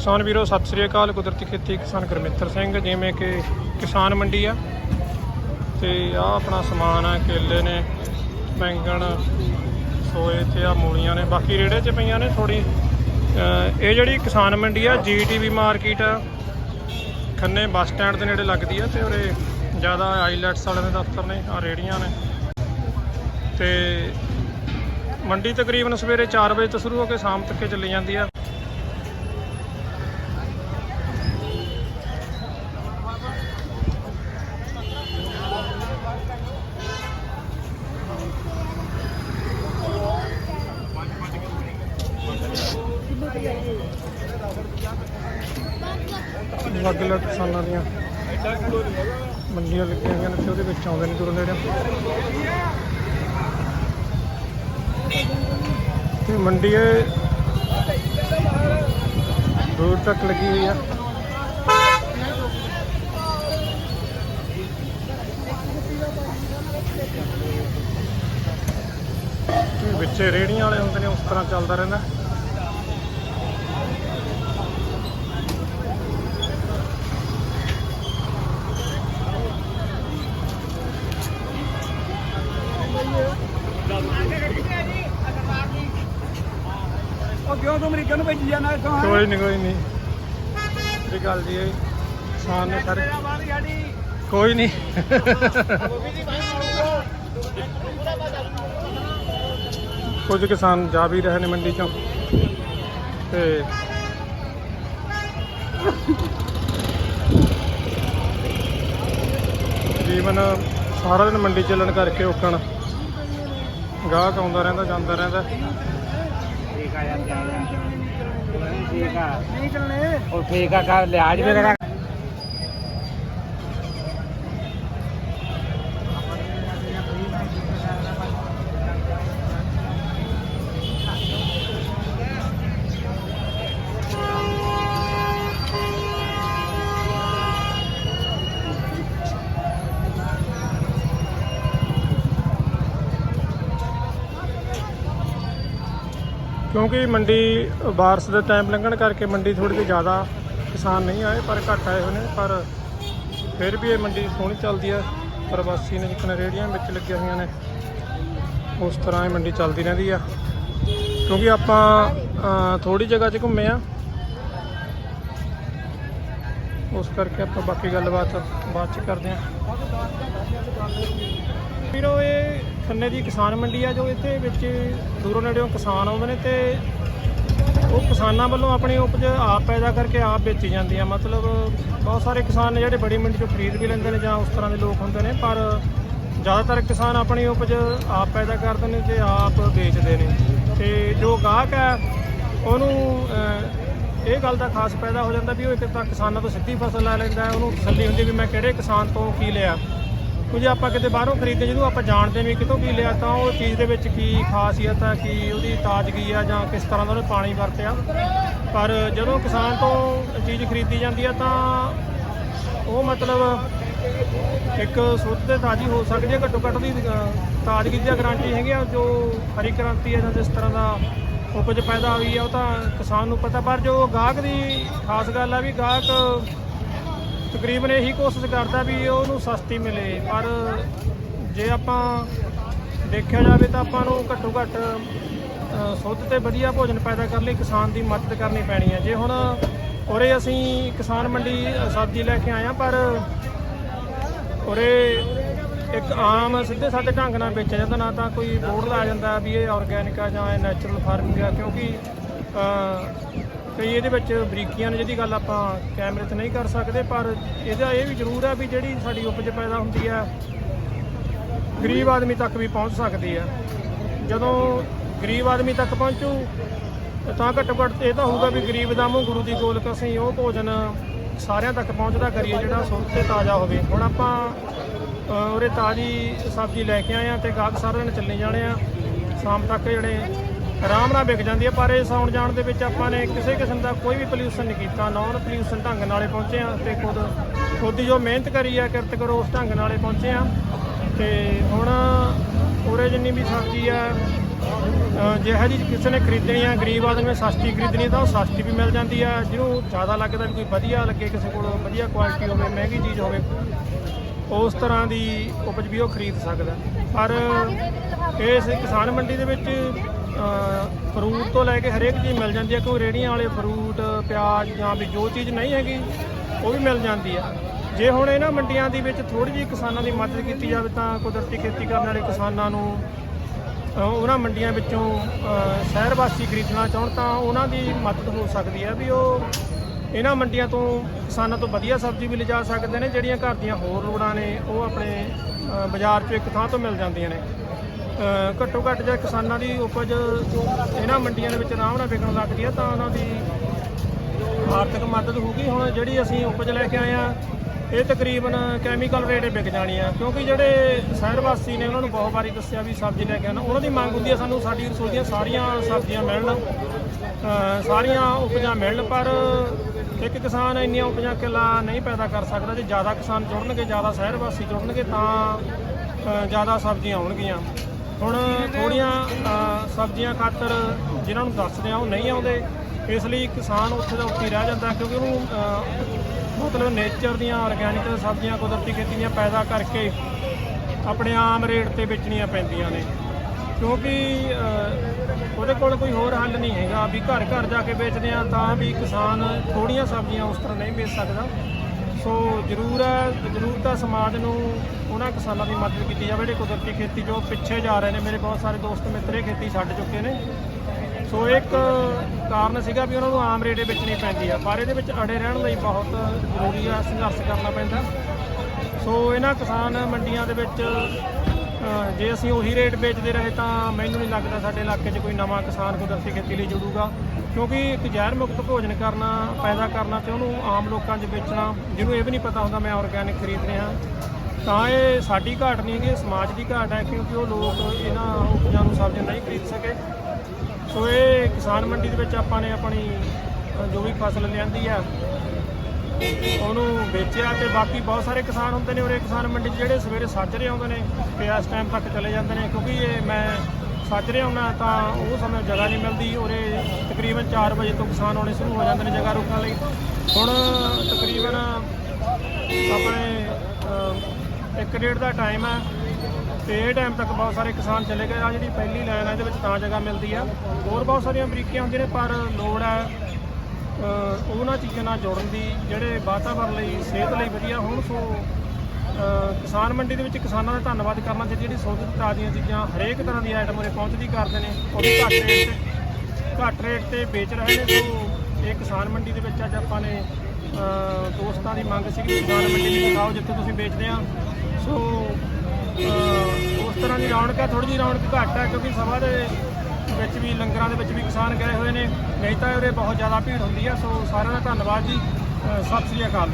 ਕਿਸਾਨ ਵੀਰੋ, ਸਤਿ ਸ੍ਰੀ ਅਕਾਲ। ਕੁਦਰਤੀ ਖੇਤੀ ਕਿਸਾਨ ਗੁਰਮਿੱਤਰ ਸਿੰਘ, ਜਿਵੇਂ ਕਿ ਕਿਸਾਨ ਮੰਡੀ ਆ। ਤੇ ਆ ਆਪਣਾ ਸਮਾਨ ਆ, ਕੇਲੇ ਨੇ, ਬੈਂਗਣ, ਸੋਏ ਤੇ ਆ ਮੂਲੀਆਂ ਨੇ। ਬਾਕੀ ਰੇੜੇ 'ਚ ਪਈਆਂ ਨੇ ਥੋੜੀ ਇਹ ਜਿਹੜੀ ਕਿਸਾਨ ਮੰਡੀ ਆ, ਜੀਟੀਵੀ ਮਾਰਕੀਟ ਆ। ਖੰਨੇ ਬੱਸ ਸਟੈਂਡ ਦੇ ਨੇੜੇ ਲੱਗਦੀ ਆ ਤੇ ਉਰੇ ਜ਼ਿਆਦਾ ਆਈਲੈਟਸ ਵਾਲਿਆਂ ਦੇ ਦਫ਼ਤਰ ਨੇ ਆ ਰੇੜੀਆਂ ਨੇ। ਤੇ ਮੰਡੀ ਤਕਰੀਬਨ ਸਵੇਰੇ 4 ਵਜੇ ਤੋਂ ਸ਼ੁਰੂ ਹੋ ਕੇ ਸ਼ਾਮ ਤੱਕ ਚੱਲੀ ਜਾਂਦੀ ਆ। ਅਲੱਗ-ਅਲੱਗ ਕਿਸਾਨਾਂ ਦੀਆਂ ਮੰਡੀਆਂ ਲੱਗੀਆਂ ਹੋਈਆਂ ਨੇ ਤੇ ਉਹਦੇ ਵਿੱਚ ਆਉਂਦੇ ਨੇ ਦੂਰੋਂ ਨੇੜੇ ਤੇ ਮੰਡੀ ਦੂਰ ਤੱਕ ਲੱਗੀ ਹੋਈ ਆ। ਵਿੱਚ ਰੇੜੀਆਂ ਵਾਲੇ ਹੁੰਦੇ ਨੇ, ਉਸ ਤਰ੍ਹਾਂ ਚੱਲਦਾ ਰਹਿੰਦਾ। ਤੂੰ ਅਮਰੀਕਾ ਨੂੰ ਭੇਜੀ ਜਾਣਾ ਇੱਥੋਂ ਹੈਂ? ਕੋਈ ਨਹੀਂ ਕੋਈ ਨਹੀਂ ਇਹ ਗੱਲ ਜੀ ਇਹ ਕਿਸਾਨ ਨੇ ਸਾਰੇ ਕੋਈ ਨਹੀਂ ਕੁਝ ਕਿਸਾਨ ਜਾ ਵੀ ਰਹੇ ਨੇ ਮੰਡੀ ਚੋਂ। ਤੇ ਜੀਵਨ ਸਾਰਾ ਦਿਨ ਮੰਡੀ ਚੱਲਣ ਕਰਕੇ ਔਕਣ ਗਾਹਕ ਆਉਂਦਾ ਰਹਿੰਦਾ ਜਾਂਦਾ ਰਹਿੰਦਾ। ਆ ਯਾਰ ਜਾ। ਯਾਰ ਠੀਕ ਆ ਨਹੀਂ ਚੱਲਣੇ। ਉਹ ਠੀਕ ਆ ਕਾ ਲਿਆਜ ਵਗੈਰਾ ਕਿਉਂਕਿ ਮੰਡੀ, ਬਾਰਿਸ਼ ਦੇ ਟਾਈਮ ਲੰਘਣ ਕਰਕੇ ਮੰਡੀ ਥੋੜੀ ਜਿਹੀ ਜ਼ਿਆਦਾ ਕਿਸਾਨ ਨਹੀਂ ਆਏ, ਪਰ ਘੱਟ ਆਏ ਹੋਏ ਨੇ, ਪਰ ਫਿਰ ਵੀ ਇਹ ਮੰਡੀ ਸੋਹਣੀ ਚੱਲਦੀ ਆ। ਪ੍ਰਵਾਸੀ ਨੇ ਜਿੱਕਣ ਰੇੜੀਆਂ ਵਿੱਚ ਲੱਗੀਆਂ ਹੋਈਆਂ ਨੇ। ਉਸ ਤਰ੍ਹਾਂ ਇਹ ਮੰਡੀ ਚੱਲਦੀ ਰਹਿੰਦੀ ਆ। ਕਿਉਂਕਿ ਆਪਾਂ ਥੋੜੀ ਜਗ੍ਹਾ 'ਚ ਘੁੰਮੇ ਆ। ਉਸ ਕਰਕੇ ਆਪਾਂ ਬਾਕੀ ਗੱਲਬਾਤ ਬਾਅਦ 'ਚ ਕਰਦੇ ਆ। ਵੀਰੋ, ਇਹ ਖੰਨੇ ਦੀ ਕਿਸਾਨ ਮੰਡੀ ਆ ਜੋ ਇੱਥੇ ਵਿੱਚ ਦੂਰੋਂ ਨੇੜਿਓਂ ਕਿਸਾਨ ਆਉਂਦੇ ਨੇ ਤੇ ਉਹ ਕਿਸਾਨਾਂ ਵੱਲੋਂ ਆਪਣੀ ਉਪਜ ਆਪ ਪੈਦਾ ਕਰਕੇ ਆਪ ਵੇਚੀ ਜਾਂਦੀ ਆ। ਮਤਲਬ ਬਹੁਤ ਸਾਰੇ ਕਿਸਾਨ ਨੇ ਜਿਹੜੇ ਬੜੀ ਮੰਡੀ ਚੋਂ ਖਰੀਦ ਵੀ ਲੈਂਦੇ ਨੇ ਜਾਂ ਉਸ ਤਰ੍ਹਾਂ ਦੇ ਲੋਕ ਹੁੰਦੇ ਨੇ, ਪਰ ਜ਼ਿਆਦਾਤਰ ਕਿਸਾਨ ਆਪਣੀ ਉਪਜ ਆਪ ਪੈਦਾ ਕਰਦੇ ਨੇ ਤੇ ਆਪ ਵੇਚਦੇ ਨੇ। ਤੇ ਜੋ ਗਾਹਕ ਹੈ ਉਹਨੂੰ ਇਹ ਗੱਲ ਦਾ ਖਾਸ ਪੈਦਾ ਹੋ ਜਾਂਦਾ ਵੀ ਉਹ ਇੱਕ ਤਾਂ ਕਿਸਾਨਾਂ ਤੋਂ ਸਿੱਧੀ ਫਸਲ ਲੈ ਲੈਂਦਾ, ਉਹਨੂੰ ਤਸੱਲੀ ਹੁੰਦੀ ਵੀ ਮੈਂ ਕਿਹੜੇ ਕਿਸਾਨ ਤੋਂ ਕੀ ਲਿਆ। ਕੁਝ ਆਪਾਂ ਕਿਤੇ ਬਾਹਰੋਂ ਖਰੀਦਦੇ, ਜਦੋਂ ਆਪਾਂ ਜਾਣਦੇ ਵੀ ਕਿਤੋਂ ਕੀ ਲਿਆ, ਤਾਂ ਉਹ ਚੀਜ਼ ਦੇ ਵਿੱਚ ਕੀ ਖਾਸੀਅਤ ਆ, ਕੀ ਉਹਦੀ ਤਾਜ਼ਗੀ ਆ, ਜਾਂ ਕਿਸ ਤਰ੍ਹਾਂ ਦਾ ਉਹਨੇ ਪਾਣੀ ਵਰਤਿਆ। ਪਰ ਜਦੋਂ ਕਿਸਾਨ ਤੋਂ ਚੀਜ਼ ਖਰੀਦੀ ਜਾਂਦੀ ਆ, ਤਾਂ ਉਹ ਮਤਲਬ ਇੱਕ ਸੁੱਧ ਤੇ ਤਾਜ਼ੀ ਹੋ ਸਕਦੀ ਹੈ ਘੱਟੋ ਘੱਟ ਦੀ ਤਾਜ਼ਗੀ ਦੀ ਗਾਰੰਟੀ ਹੈਗੀ ਆ, ਜੋ ਹਰੀ ਕ੍ਰਾਂਤੀ ਹੈ ਜਾਂ ਜਿਸ ਤਰ੍ਹਾਂ ਦਾ ਉਪਜ ਪੈਦਾ ਹੋਈ ਆ, ਉਹ ਤਾਂ ਕਿਸਾਨ ਨੂੰ ਪਤਾ। ਪਰ ਜੋ ਗਾਹਕ ਦੀ ਖਾਸ ਗੱਲ ਆ ਵੀ ਗਾਹਕ ਤਕਰੀਬਨ ਇਹੀ ਕੋਸ਼ਿਸ਼ ਕਰਦਾ ਵੀ ਉਹਨੂੰ ਸਸਤੀ ਮਿਲੇ, ਪਰ ਜੇ ਆਪਾਂ ਦੇਖਿਆ ਜਾਵੇ ਤਾਂ ਆਪਾਂ ਨੂੰ ਘੱਟੋ ਘੱਟ ਸੁੱਧ ਤੇ ਵਧੀਆ ਭੋਜਨ ਪੈਦਾ ਕਰਨ ਲਈ ਕਿਸਾਨ ਦੀ ਮਦਦ ਕਰਨੀ ਪੈਣੀ ਹੈ। ਜੇ ਹੁਣ ਉਰੇ ਅਸੀਂ ਕਿਸਾਨ ਮੰਡੀ ਸਬਜ਼ੀ ਲੈ ਕੇ ਆਏ ਆ ਪਰ ਉਰੇ ਇੱਕ ਆਮ ਸਿੱਧੇ ਸਾਦੇ ਢੰਗ ਨਾਲ ਵੇਚਿਆ ਜਾਂਦਾ, ਨਾ ਤਾਂ ਕੋਈ ਬੋਰਡ ਲਾ ਜਾਂਦਾ ਵੀ ਇਹ ਆਰਗੈਨਿਕ ਆ ਜਾਂ ਇਹ ਨੈਚੁਰਲ ਫਾਰਮਿੰਗ ਆ, ਕਿਉਂਕਿ ਕਈ ਇਹਦੇ ਵਿੱਚ ਬਰੀਕੀਆਂ ਨੇ ਜਿਹਦੀ ਗੱਲ ਆਪਾਂ ਕੈਮਰੇ ਤੇ ਨਹੀਂ ਕਰ ਸਕਦੇ ਪਰ ਇਹਦਾ ਇਹ ਵੀ ਜ਼ਰੂਰ ਹੈ ਵੀ ਜਿਹੜੀ ਸਾਡੀ ਉਪਜ ਪੈਦਾ ਹੁੰਦੀ ਹੈ ਗਰੀਬ ਆਦਮੀ ਤੱਕ ਵੀ ਪਹੁੰਚ ਸਕਦੀ ਹੈ ਜਦੋਂ ਗਰੀਬ ਆਦਮੀ ਤੱਕ ਪਹੁੰਚੂ ਤਾਂ ਘੱਟੋ ਘੱਟ ਇਹ ਤਾਂ ਹੋਊਗਾ ਵੀ ਗਰੀਬ ਦਾ ਮੂੰਹ ਗੁਰੂ ਦੀ ਗੋਲਕ ਅਸੀਂ ਉਹ ਭੋਜਨ ਸਾਰਿਆਂ ਤੱਕ ਪਹੁੰਚਦਾ ਕਰੀਏ ਜਿਹੜਾ ਸੁੱਧ ਤੇ ਤਾਜ਼ਾ ਹੋਵੇ। ਹੁਣ ਆਪਾਂ ਅ, ਉਰੇ ਤਾਜ਼ੀ ਸਬਜ਼ੀ ਲੈ ਕੇ ਆਏ ਆ ਤੇ ਗਾਹਕ ਸਾਰਿਆਂ ਨੇ ਚੱਲੇ ਜਾਣੇ ਆ ਸ਼ਾਮ ਤੱਕ ਜਿਹੜੇ ਆਰਾਮ ਨਾਲ ਵਿਕ ਜਾਂਦੀ ਹੈ ਪਰ ਇਸ ਆਉਣ ਜਾਣ ਦੇ ਵਿੱਚ ਆਪਾਂ ਨੇ ਕਿਸੇ ਕਿਸਮ ਦਾ ਕੋਈ ਵੀ ਪੋਲਿਊਸ਼ਨ ਨਹੀਂ ਕੀਤਾ। ਨਾਨ ਪੋਲਿਊਸ਼ਨ ਢੰਗ ਨਾਲੇ ਪਹੁੰਚੇ ਆ ਤੇ ਖੁਦ ਖੁਦ ਦੀ ਜੋ ਮਿਹਨਤ ਕਰੀ ਆ ਕਿਰਤ ਕਰੋ ਉਸ ਢੰਗ ਨਾਲੇ ਪਹੁੰਚੇ ਆ ਤੇ ਹੁਣ ਉਰੇ ਜਿੰਨੀ ਵੀ ਸਬਜ਼ੀ ਆ ਅ, ਜਿਹੋ ਜਿਹੀ ਕਿਸੇ ਨੇ ਖਰੀਦਣੀ ਆ ਗਰੀਬ ਆਦਮੀ ਨੇ ਸਸਤੀ ਖਰੀਦਣੀ ਤਾਂ ਉਹ ਸਸਤੀ ਵੀ ਮਿਲ ਜਾਂਦੀ ਆ। ਜਿਹਨੂੰ ਜ਼ਿਆਦਾ ਲੱਗਦਾ ਵੀ ਕੋਈ ਵਧੀਆ ਲੱਗੇ ਕਿਸੇ ਕੋਲ ਵਧੀਆ ਕੁਆਲਿਟੀ ਹੋਵੇ ਮਹਿੰਗੀ ਚੀਜ਼ ਹੋਵੇ ਉਸ ਤਰ੍ਹਾਂ ਦੀ ਉਪਜ ਵੀ ਉਹ ਖਰੀਦ ਸਕਦਾ। ਪਰ ਇਸ ਕਿਸਾਨ ਮੰਡੀ ਦੇ ਵਿੱਚ ਫਰੂਟ ਤੋਂ ਲੈ ਕੇ ਹਰੇਕ ਚੀਜ਼ ਮਿਲ ਜਾਂਦੀ ਹੈ ਕੋਈ ਰੇੜੀਆਂ ਵਾਲੇ ਫਰੂਟ ਪਿਆਜ਼ ਜਾਂ ਵੀ ਜੋ ਚੀਜ਼ ਨਹੀਂ ਹੈਗੀ, ਉਹ ਵੀ ਮਿਲ ਜਾਂਦੀ ਆ ਜੇ ਹੁਣ ਇਹਨਾਂ ਮੰਡੀਆਂ ਦੇ ਵਿੱਚ ਥੋੜੀ ਜਿਹੀ ਕਿਸਾਨਾਂ ਦੀ ਮਦਦ ਕੀਤੀ ਜਾਵੇ, ਤਾਂ ਕੁਦਰਤੀ ਖੇਤੀ ਕਰਨ ਵਾਲੇ ਕਿਸਾਨਾਂ ਨੂੰ ਉਹਨਾਂ ਮੰਡੀਆਂ ਵਿੱਚੋਂ ਸ਼ਹਿਰ ਵਾਸੀ ਖਰੀਦਣਾ ਚਾਹਣ, ਤਾਂ ਉਹਨਾਂ ਦੀ ਮਦਦ ਹੋ ਸਕਦੀ ਹੈ ਵੀ ਉਹ ਇਹਨਾਂ ਮੰਡੀਆਂ ਤੋਂ ਕਿਸਾਨਾਂ ਤੋਂ ਵਧੀਆ ਸਬਜ਼ੀ ਵੀ ਲਿਜਾ ਸਕਦੇ ਨੇ, ਜਿਹੜੀਆਂ ਘਰ ਦੀਆਂ ਹੋਰ ਲੋੜਾਂ ਨੇ, ਉਹ ਆਪਣੇ ਬਾਜ਼ਾਰ 'ਚੋਂ ਇੱਕ ਥਾਂ ਤੋਂ ਮਿਲ ਜਾਂਦੀਆਂ ਨੇ। ਘੱਟੋ ਘੱਟ ਜੇ ਕਿਸਾਨਾਂ ਦੀ ਉਪਜ ਇਹਨਾਂ ਮੰਡੀਆਂ ਦੇ ਵਿੱਚ ਆਰਾਮ ਨਾਲ ਵਿਕਣ ਲੱਗਦੀ ਹੈ ਤਾਂ ਉਹਨਾਂ ਦੀ ਆਰਥਿਕ ਮਦਦ ਹੋਊਗੀ। ਹੁਣ ਜਿਹੜੀ ਅਸੀਂ ਉਪਜ ਲੈ ਕੇ ਆਏ ਆ, ਇਹ ਤਕਰੀਬਨ ਕੈਮੀਕਲ ਰੇਟ ਵਿਕ ਜਾਣੀ ਆ। ਕਿਉਂਕਿ ਜਿਹੜੇ ਸ਼ਹਿਰ ਵਾਸੀ ਨੇ ਉਹਨਾਂ ਨੂੰ ਬਹੁਤ ਵਾਰੀ ਦੱਸਿਆ ਵੀ ਸਬਜ਼ੀ ਲੈ ਕੇ ਆਉਣਾ। ਉਹਨਾਂ ਦੀ ਮੰਗ ਹੁੰਦੀ ਆ ਸਾਨੂੰ ਸਾਡੀ ਰਸੋਈ ਦੀਆਂ ਸਾਰੀਆਂ ਸਬਜ਼ੀਆਂ ਮਿਲਣ। ਸਾਰੀਆਂ ਉਪਜਾਂ ਮਿਲਣ, ਪਰ ਇੱਕ ਕਿਸਾਨ ਇੰਨੀਆਂ ਉਪਜਾਂ ਕਿੱਲਾ ਨਹੀਂ ਪੈਦਾ ਕਰ ਸਕਦਾ। ਜੇ ਜ਼ਿਆਦਾ ਕਿਸਾਨ ਜੁੜਨਗੇ, ਜ਼ਿਆਦਾ ਸ਼ਹਿਰ ਵਾਸੀ ਜੁੜਨਗੇ, ਤਾਂ ਜ਼ਿਆਦਾ ਸਬਜ਼ੀਆਂ ਆਉਣਗੀਆਂ। ਹੁਣ ਥੋੜੀਆਂ ਸਬਜ਼ੀਆਂ ਖਾਤਰ ਜਿਨ੍ਹਾਂ ਨੂੰ ਦੱਸਦੇ ਆ ਉਹ ਨਹੀਂ ਆਉਂਦੇ, ਇਸ ਲਈ ਕਿਸਾਨ ਉੱਥੇ ਦਾ ਉੱਥੇ ਰਹਿ ਜਾਂਦਾ ਕਿਉਂਕਿ ਉਹਨੂੰ ਮਤਲਬ ਨੇਚਰ ਦੀਆਂ ਆਰਗੈਨਿਕ ਸਬਜ਼ੀਆਂ, ਕੁਦਰਤੀ ਖੇਤੀ ਦੀਆਂ ਪੈਦਾ ਕਰਕੇ ਆਪਣੇ ਆਮ ਰੇਟ ਤੇ ਵੇਚਣੀਆਂ ਪੈਂਦੀਆਂ ਨੇ। ਕਿਉਂਕਿ ਉਹਦੇ ਕੋਲ ਕੋਈ ਹੋਰ ਹੱਲ ਨਹੀਂ ਹੈਗਾ। ਵੀ ਘਰ ਘਰ ਜਾ ਕੇ ਵੇਚਦੇ ਆ ਤਾਂ ਵੀ ਕਿਸਾਨ ਥੋੜੀਆਂ ਸਬਜ਼ੀਆਂ ਉਸ ਤਰ੍ਹਾਂ ਨਹੀਂ ਵੇਚ ਸਕਦਾ। ਸੋ ਜ਼ਰੂਰ ਹੈ, ਜ਼ਰੂਰਤ ਹੈ ਸਮਾਜ ਨੂੰ ਉਹਨਾਂ ਕਿਸਾਨਾਂ ਦੀ ਮਦਦ ਕੀਤੀ ਜਾਵੇ, ਜਿਹੜੇ ਕੁਦਰਤੀ ਖੇਤੀ ਜੋ ਪਿੱਛੇ ਜਾ ਰਹੇ ਨੇ, ਮੇਰੇ ਬਹੁਤ ਸਾਰੇ ਦੋਸਤ ਮਿੱਤਰ ਇਹ ਖੇਤੀ ਛੱਡ ਚੁੱਕੇ ਨੇ। ਸੋ ਇੱਕ ਕਾਰਨ ਸੀਗਾ ਵੀ ਉਹਨਾਂ ਨੂੰ ਆਮ ਰੇਟੇ ਵੇਚਣੀ ਪੈਂਦੀ ਆ, ਪਰ ਇਹਦੇ ਵਿੱਚ ਅੜੇ ਰਹਿਣ ਲਈ ਬਹੁਤ ਜ਼ਰੂਰੀ ਆ, ਸੰਘਰਸ਼ ਕਰਨਾ ਪੈਂਦਾ। ਸੋ ਇਹਨਾਂ ਕਿਸਾਨ ਮੰਡੀਆਂ ਦੇ ਵਿੱਚ ਜੇ ਅਸੀਂ ਉਹੀ ਰੇਟ ਵੇਚਦੇ ਰਹੇ ਤਾਂ ਮੈਨੂੰ ਨਹੀਂ ਲੱਗਦਾ ਸਾਡੇ ਇਲਾਕੇ 'ਚ ਕੋਈ ਨਵਾਂ ਕਿਸਾਨ ਕੁਦਰਤੀ ਖੇਤੀ ਲਈ ਜੁੜੂਗਾ। ਕਿਉਂਕਿ ਇੱਕ ਜ਼ਹਿਰ ਮੁਕਤ ਭੋਜਨ ਕਰਨਾ, ਪੈਦਾ ਕਰਨਾ ਤੇ ਉਹਨੂੰ ਆਮ ਲੋਕਾਂ 'ਚ ਵੇਚਣਾ, ਜਿਹਨੂੰ ਇਹ ਵੀ ਨਹੀਂ ਪਤਾ ਹੁੰਦਾ ਮੈਂ ਆਰਗੈਨਿਕ ਖਰੀਦ ਰਿਹਾ। ਤਾਂ ਇਹ ਸਾਡੀ ਘਾਟ ਨਹੀਂ ਹੈਗੀ ਸਮਾਜ ਦੀ ਘਾਟ ਹੈ, ਕਿਉਂਕਿ ਉਹ ਲੋਕ ਇਹਨਾਂ ਉਪਜਾਂ ਨੂੰ ਸਬਜ਼ੀਆਂ ਨਹੀਂ ਖਰੀਦ ਸਕੇ। ਸੋ ਇਹ ਕਿਸਾਨ ਮੰਡੀ ਦੇ ਵਿੱਚ ਆਪਾਂ ਨੇ ਆਪਣੀ ਜੋ ਵੀ ਫਸਲ ਲਿਆਂਦੀ ਆ ਉਹਨੂੰ ਵੇਚਿਆ ਤੇ ਬਾਕੀ ਬਹੁਤ ਸਾਰੇ ਕਿਸਾਨ ਹੁੰਦੇ ਨੇ ਉਰੇ ਕਿਸਾਨ ਮੰਡੀ 'ਚ ਜਿਹੜੇ ਸਵੇਰੇ ਸਾਜਰੇ ਆਉਂਦੇ ਨੇ ਤੇ ਇਸ ਟਾਈਮ ਤੱਕ ਚਲੇ ਜਾਂਦੇ ਨੇ, ਕਿਉਂਕਿ ਇਹ ਮੈਂ ਸਾਜਰੇ ਆਉਣਾ ਤਾਂ ਉਹ ਸਮੇਂ ਜਗ੍ਹਾ ਨਹੀਂ ਮਿਲਦੀ ਉਰੇ ਤਕਰੀਬਨ 4 ਵਜੇ ਤੋਂ ਕਿਸਾਨ ਆਉਣੇ ਸ਼ੁਰੂ ਹੋ ਜਾਂਦੇ ਨੇ ਜਗ੍ਹਾ ਰੋਕਣ ਲਈ। ਹੁਣ ਤਕਰੀਬਨ ਆਪਣੇ ਇੱਕ ਡੇਢ ਦਾ ਟਾਈਮ ਹੈ ਤੇ ਇਹ ਟਾਈਮ ਤੱਕ ਬਹੁਤ ਸਾਰੇ ਕਿਸਾਨ ਚਲੇ ਗਏ। ਆ ਜਿਹੜੀ ਪਹਿਲੀ ਲਾਈਨ ਹੈ ਇਹਦੇ ਵਿੱਚ ਤਾਂ ਜਗ੍ਹਾ ਮਿਲਦੀ ਆ। ਹੋਰ ਬਹੁਤ ਸਾਰੀਆਂ ਅਮਰੀਕੀਆਂ ਹੁੰਦੀਆਂ ਨੇ, ਪਰ ਲੋੜ ਹੈ ਉਹਨਾਂ ਚੀਜ਼ਾਂ ਨਾਲ ਜੋੜਨ ਦੀ, ਜਿਹੜੇ ਵਾਤਾਵਰਣ ਲਈ, ਸਿਹਤ ਲਈ ਵਧੀਆ ਹੋਣ। ਸੋ ਕਿਸਾਨ ਮੰਡੀ ਦੇ ਵਿੱਚ ਕਿਸਾਨਾਂ ਦਾ ਧੰਨਵਾਦ ਕਰਨਾ ਚਾਹੀਦਾ, ਜਿਹੜੀ ਸੁੱਧ ਤਾਜ਼ੀਆਂ ਚੀਜ਼ਾਂ, ਹਰੇਕ ਤਰ੍ਹਾਂ ਦੀ ਆਈਟਮ ਉਰੇ ਪਹੁੰਚਦੀ ਕਰਦੇ ਨੇ, ਉਹ ਵੀ ਘੱਟ ਰੇਟ ਤੇ, ਘੱਟ ਰੇਟ ਤੇ ਵੇਚ ਰਹੇ ਨੇ। ਸੋ, ਇਹ ਕਿਸਾਨ ਮੰਡੀ ਦੇ ਵਿੱਚ ਅੱਜ ਆਪਾਂ ਨੇ ਦੋਸਤਾਂ ਦੀ ਮੰਗ ਸੀ ਕਿ ਕਿਸਾਨ ਮੰਡੀ ਵਿੱਚ ਦਿਖਾਓ ਜਿੱਥੇ ਤੁਸੀਂ ਵੇਚਦੇ ਆ। ਸੋ ਉਸ ਤਰ੍ਹਾਂ ਦੀ ਰੌਣਕ ਹੈ ਥੋੜੀ ਜਿਹੀ ਰੌਣਕ ਘੱਟ ਹੈ ਕਿਉਂਕਿ ਸਭਾ ਦੇ ਵਿੱਚ ਵੀ, ਲੰਗਰਾਂ ਦੇ ਵਿੱਚ ਵੀ ਕਿਸਾਨ ਗਏ ਹੋਏ ਨੇ। ਨਹੀਂ ਤਾਂ ਉਰੇ ਬਹੁਤ ਜ਼ਿਆਦਾ ਭੀੜ ਹੁੰਦੀ ਹੈ, ਸੋ ਸਾਰਿਆਂ ਦਾ ਧੰਨਵਾਦ ਜੀ। ਸਤਿ ਸ੍ਰੀ ਅਕਾਲ।